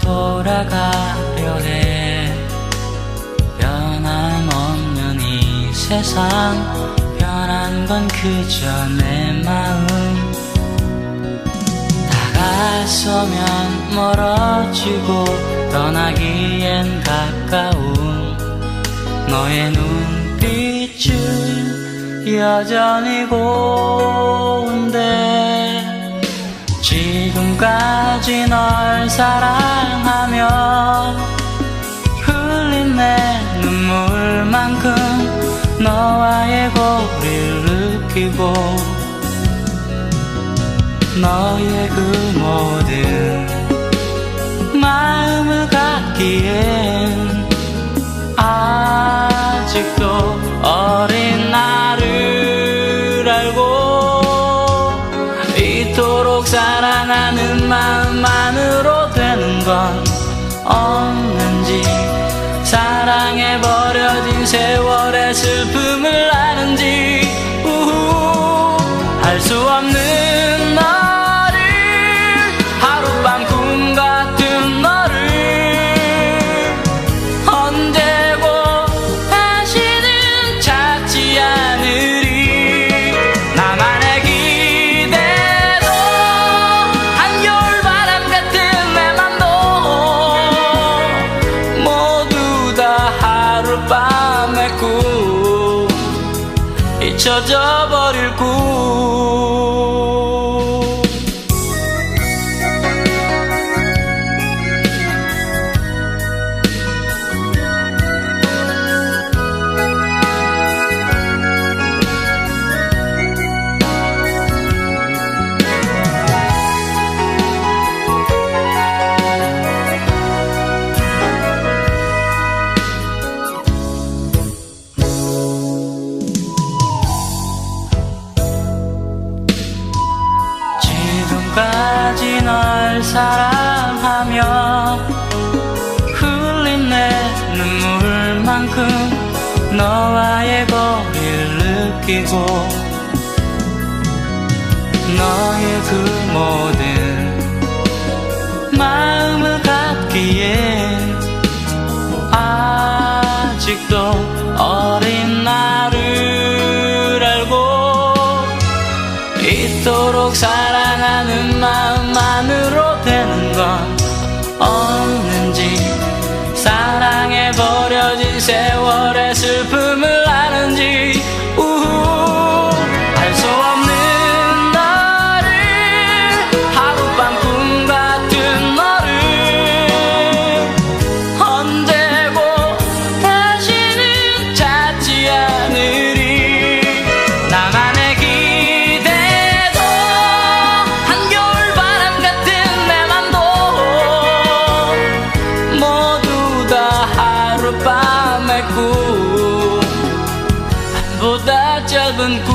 돌아가려 해 변함없는 이 세상 변한 건 그저 내 마음. 다가서면 멀어지고 떠나기엔 가까운 너의 눈빛은 여전히 고 지금까지 널 사랑하며 흘린 내 눈물만큼 너와의 거리를 느끼고 너의 그 모든 마음을 갖기엔 이토록 사랑하는 마음만으로 되는 건 없는지 사랑에 버려진 세월 잊혀져 버릴 꿈 널 사랑하며 흘린 내 눈물만큼 너와의 거리를 느끼고 너의 그 모든 마음을 갖기엔 아직도 이토록 사랑하는 마음만으로 되는 건 없는지 사랑에 버려진 세월 짧은 꿈